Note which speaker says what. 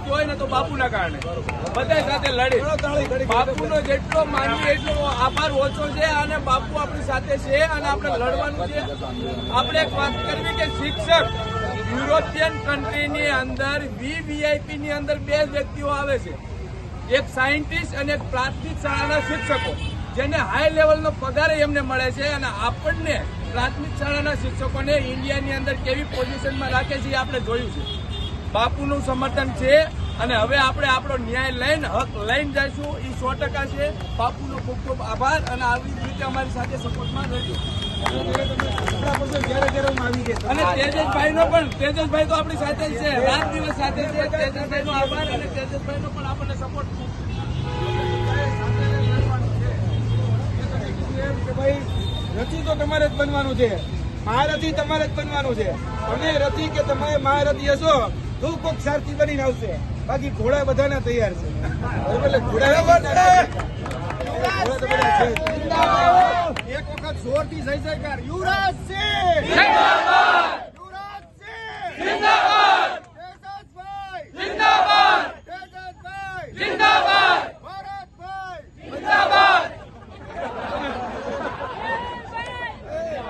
Speaker 1: જીત્યો હોય ને તો બાપુના કારણે. બધા સાથે લડી. બાપુનો જેટલો માનવી એટલો આભાર ઓછો છે અને બાપુ આપણી સાથે છે અને આપણે લડવાનું છે. આપણે એક વાત કરવી કે શિક્ષક યુરોપિયન કન્ટ્રીની અંદર વીવીઆઈપી ની અંદર બે વ્યક્તિઓ આવે છે. એક સાયન્ટિસ્ટ અને એક પ્રાથમિક શાળાના શિક્ષકો. જેને હાઈ લેવલનો પગાર એમને મળે છે અને આપણને પ્રાથમિક શાળાના શિક્ષકોને ઇન્ડિયાની અંદર કેવી પોઝિશનમાં રાખે છે એ આપણે જોયું છે. બાપુનું સમર્થન છે અને હવે આપણે આપણો ન્યાય લઈને, હક લઈને જઈશું. એ સો ટકા છે. બાપુનો ખૂબ ખૂબ આભાર અને આવી રીતે અમારી સાથે સપોર્ટમાં રહેજો. અને તેજસભાઈ નો પણ, તેજસભાઈ તો આપણી સાથે જ છે. રાત દિવસ સાથે છે. તેજસભાઈ નો આભાર અને તેજસભાઈ નો પણ આપણને સપોર્ટ
Speaker 2: કે ભાઈ, રથી તો તમારે જ બનવાનું છે. મહારથી તમારે જ બનવાનું છે. તમે રથી કે તમે મહારથી હશો તો કોક સારથી બનીને આવશે. બાકી ઘોડા બધાના તૈયાર છે. એટલે ઘોડા. એક વખત જોરથી જય જયકાર યુવરાજ સિંહ!